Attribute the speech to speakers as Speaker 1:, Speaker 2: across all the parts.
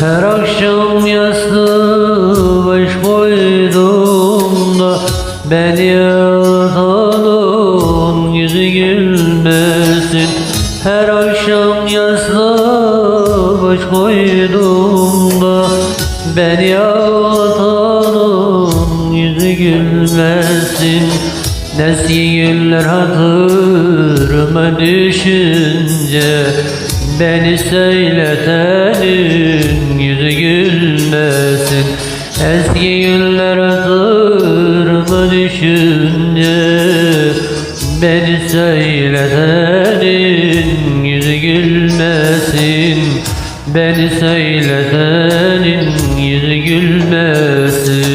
Speaker 1: Her akşam yastığı baş koyduğumda ben ya yastığı baş koyduğumda Beni ağlatanın yüzü gülmesin. Eski günler hatırıma düşünce Beni söyletenin yüzü gülmesin. Eski günler hatırıma düşünce Beni söyletenin yüzü gülmesin Beni söyletenin yüzü gülmesin.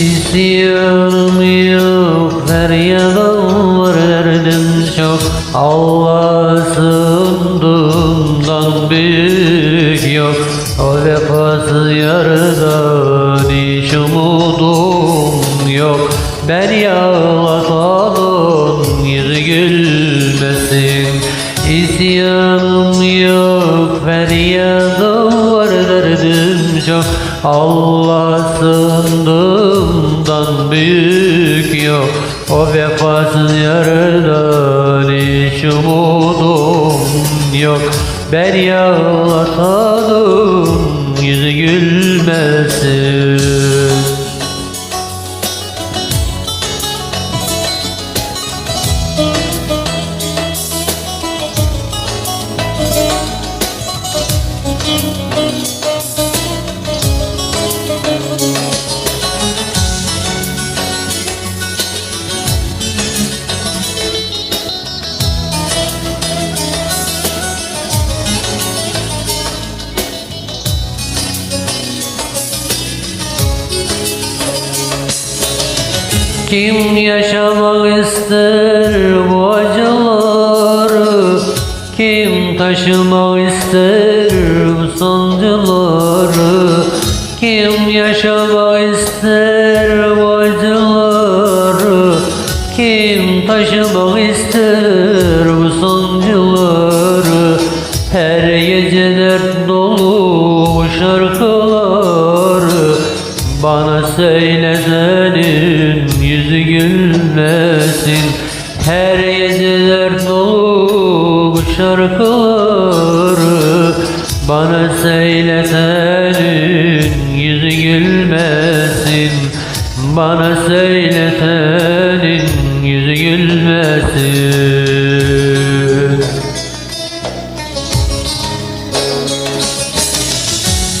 Speaker 1: İsyanım yok, feryadım var derdim çok. Allah'sındığımdan büyük yok. O vefasız yardan Beni ağlatanın yüzü gülmesin İsyanım yok, feryadım var derdim çok. Allah sındığımdan büyük yok. O vefasız yardan hiç umudum yok. Ben ağlatanım yüzü gülmesin Kim yaşamak ister Kim taşımak ister bu sancıları Kim yaşamak ister bu acıları? Kim taşımak ister bu sancıları Her gece dert dolu şarkıları. Bana söyle senin yüzü gülmesin. Her gece dert dolu şarkıları Bana söyle senin yüzü gülmesin. Bana söyle senin yüzü gülmesin.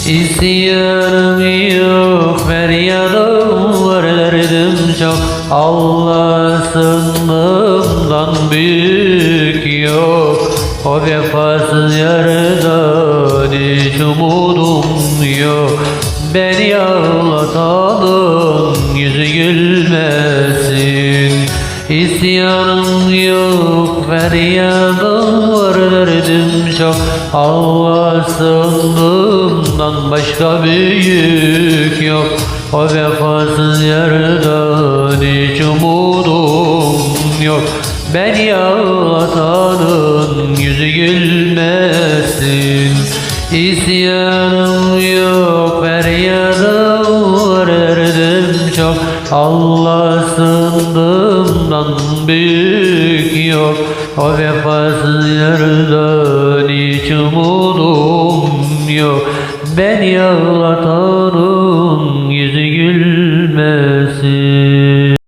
Speaker 1: İsyanım yok, feryadım var derdim çok. Allah sınırımdan büyük yok O vefasız yardan hiç umudum yok. Beni ağlatanın yüzü gülmesin. İsyanım yok, feryadım var derdim çok. Allah sındığımdan başka büyük yok. O vefasız yerden hiç umudum yok Beni ağlatanın yüzü gülmesin. İsyanım yok, feryadım var derdim çok. Allah sındığımdan büyük yok. O vefasız yerden hiç umudum yok. Beni ağlatanın